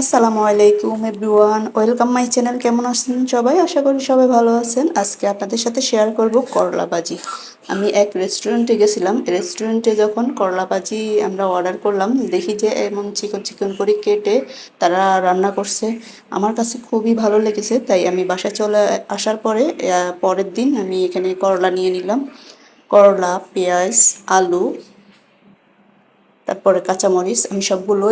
আসসালামু আলাইকুম everyone, welcome my channel, কেমন আছেন সবাই? আশা করি সবাই ভালো আছেন। আজকে আপনাদের সাথে শেয়ার করব করলা ভাজি আমি এক রেস্টুরেন্টে গেছিলাম। রেস্টুরেন্টে যখন করলা ভাজি আমরা অর্ডার করলাম, দেখি যে এমন চিকন চিকন করে কেটে তারা রান্না করছে। আমার কাছে খুবই ভালো লেগেছে, তাই আমি বাসায় চলে আসার পরে পরের দিন আমি এখানে করলা নিয়ে নিলাম। করলা, পেঁয়াজ, আলু তারপরে কাঁচামরিচ, আমি সবগুলো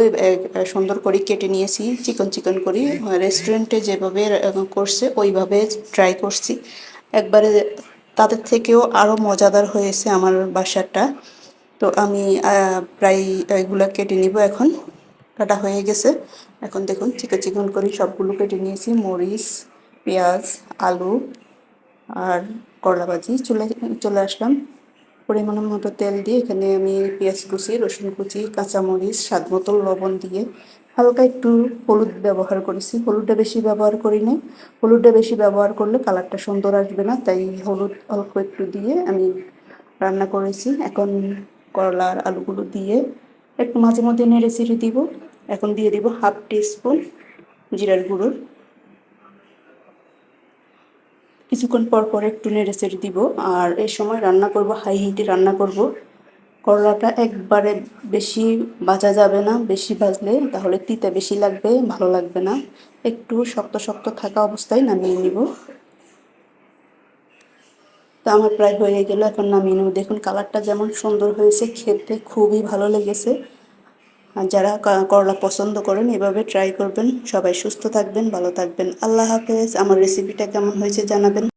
সুন্দর করে কেটে নিয়েছি, চিকন চিকন করে। রেস্টুরেন্টে যেভাবে করছে, ওইভাবে ট্রাই করছি। একবারে তাদের থেকেও আরও মজাদার হয়েছে আমার বাসাটা তো আমি প্রায় এগুলো কেটে নিব এখন। কাটা হয়ে গেছে। এখন দেখুন, চিকন চিকন করে সবগুলো কেটে নিয়েছি। মরিচ, পেঁয়াজ, আলু আর করলা ভাজি। চলে চলে আসলাম। পরিমাণ মতো তেল দিয়ে এখানে আমি পেঁয়াজ কুচি, রসুন কুচি, কাঁচামরিচ, স্বাদ মতো লবণ দিয়ে হালকা একটু হলুদ ব্যবহার করেছি। হলুদটা বেশি ব্যবহার করি না হলুদটা বেশি ব্যবহার করলে কালারটা সুন্দর আসবে না, তাই হলুদ অল্প একটু দিয়ে আমি রান্না করেছি। এখন করলা আর আলুগুলো দিয়ে একটু মাঝে মধ্যে নেড়ে চেড়ে দিব। এখন দিয়ে দিব হাফ টিস্পুন জিরার গুঁড়ো। কিছুক্ষণ পর পর একটু নেড়ে চেড়ে দিব। আর এই সময় রান্না করব, হাই হিটে রান্না করব। করলাটা একবারে বেশি ভাজা যাবে না, বেশি ভাজলে তাহলে তিতে বেশি লাগবে, ভালো লাগবে না। একটু শক্ত শক্ত থাকা অবস্থায় নামিয়ে নিব। তো আমার প্রায় হয়ে গেল, এখন নামিয়ে নেব। দেখুন, কালারটা যেমন সুন্দর হয়েছে, খেতে খুবই ভালো লেগেছে। আর যারা করলা পছন্দ করেন, এভাবে ট্রাই করবেন। সবাই সুস্থ থাকবেন, ভালো থাকবেন। আল্লাহ হাফেজ। আমার রেসিপিটা কেমন হয়েছে জানাবেন।